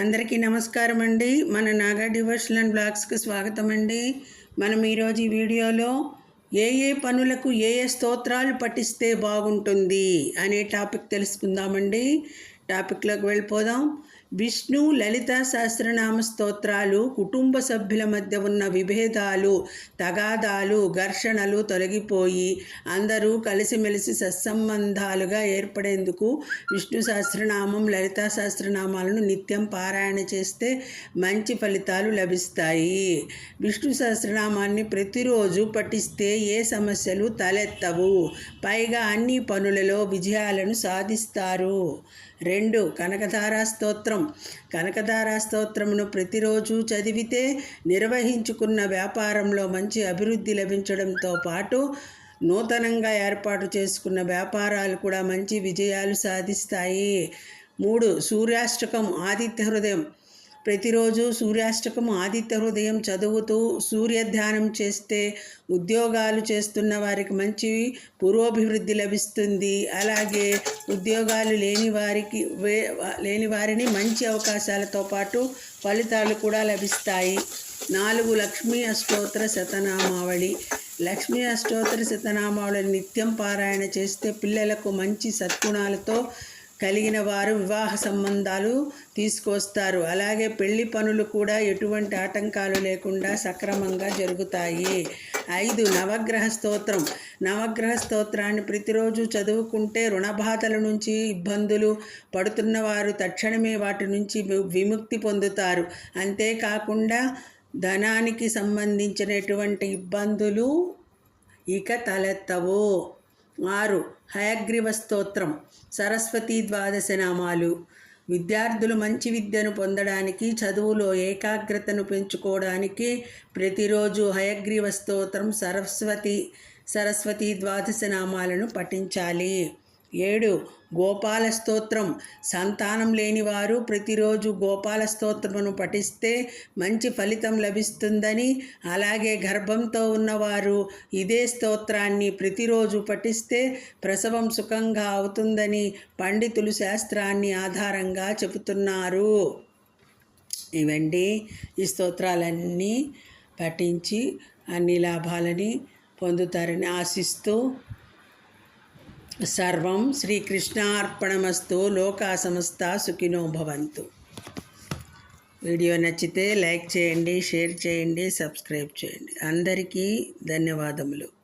అందరికీ నమస్కారం అండి. మన నాగా డివోషనల్ అండ్ బ్లాగ్స్కి స్వాగతం అండి. మనం ఈరోజు ఈ వీడియోలో ఏ ఏ పనులకు ఏ ఏ స్తోత్రాలు పఠిస్తే బాగుంటుంది అనే టాపిక్ తెలుసుకుందామండి. టాపిక్లోకి వెళ్ళిపోదాం. విష్ణు లలిత సహస్రనామ స్తోత్రాలు కుటుంబ సభ్యుల మధ్య ఉన్న విభేదాలు తగాదాలు ఘర్షణలు తొలగిపోయి అందరూ కలిసిమెలిసి సత్సంబంధాలుగా ఏర్పడేందుకు విష్ణు సహస్రనామం లలిత సహస్రనామాలను నిత్యం పారాయణ చేస్తే మంచి ఫలితాలు లభిస్తాయి. విష్ణు సహస్రనామాన్ని ప్రతిరోజు పఠిస్తే ఏ సమస్యలు తలెత్తవు. పైగా అన్ని పనులలో విజయాలను సాధిస్తారు. రెండు కనకధారా స్తోత్రం. కనకధారా స్తోత్రమును ప్రతిరోజు చదివితే నిర్వహించుకున్న వ్యాపారంలో మంచి అభివృద్ధి లభించడంతో పాటు నూతనంగా ఏర్పాటు చేసుకున్న వ్యాపారాలు కూడా మంచి విజయాలు సాధిస్తాయి. మూడు సూర్యాష్టకం ఆదిత్య హృదయం. ప్రతిరోజు సూర్యాష్టకం ఆదిత్య హృదయం చదువుతూ సూర్య ధ్యానం చేస్తే ఉద్యోగాలు చేస్తున్న వారికి మంచి పురోభివృద్ధి లభిస్తుంది. అలాగే ఉద్యోగాలు లేని వారికి లేని వారిని మంచి అవకాశాలతో పాటు ఫలితాలు కూడా లభిస్తాయి. నాలుగు లక్ష్మీ అష్టోత్తర శతనామావళి. లక్ష్మీ అష్టోత్తర శతనామావళి నిత్యం పారాయణ చేస్తే పిల్లలకు మంచి సద్గుణాలతో కలిగిన వారు వివాహ సంబంధాలు తీసుకొస్తారు. అలాగే పెళ్ళి పనులు కూడా ఎటువంటి ఆటంకాలు లేకుండా సక్రమంగా జరుగుతాయి. ఐదు నవగ్రహ స్తోత్రం. నవగ్రహ స్తోత్రాన్ని ప్రతిరోజు చదువుకుంటే రుణబాధల నుంచి ఇబ్బందులు పడుతున్న వారు తక్షణమే వాటి నుంచి విముక్తి పొందుతారు. అంతేకాకుండా ధనానికి సంబంధించినటువంటి ఇబ్బందులు ఇక తలెత్తవు. ఆరు హయగ్రీవ స్తోత్రం సరస్వతి ద్వాదశ నామాలు. విద్యార్థులు మంచి విద్యను పొందడానికి చదువులో ఏకాగ్రతను పెంచుకోవడానికి ప్రతిరోజు హయగ్రీవ స్తోత్రం సరస్వతి సరస్వతి ద్వాదశ నామాలను పఠించాలి. ఏడు గోపాల స్తోత్రం. సంతానం లేనివారు ప్రతిరోజు గోపాల స్తోత్రమును పఠిస్తే మంచి ఫలితం లభిస్తుందని అలాగే గర్భంతో ఉన్నవారు ఇదే స్తోత్రాన్ని ప్రతిరోజు పఠిస్తే ప్రసవం సుఖంగా అవుతుందని పండితులు శాస్త్రాన్ని ఆధారంగా చెబుతున్నారు. ఇవండి ఈ స్తోత్రాలన్నీ పఠించి అన్ని లాభాలని పొందుతారని ఆశిస్తూ సర్వం శ్రీకృష్ణార్పణమస్తు లోకా సమస్త సుఖినో భవంతు. వీడియో నచ్చితే లైక్ చేయండి షేర్ చేయండి సబ్స్క్రైబ్ చేయండి. అందరికీ ధన్యవాదములు.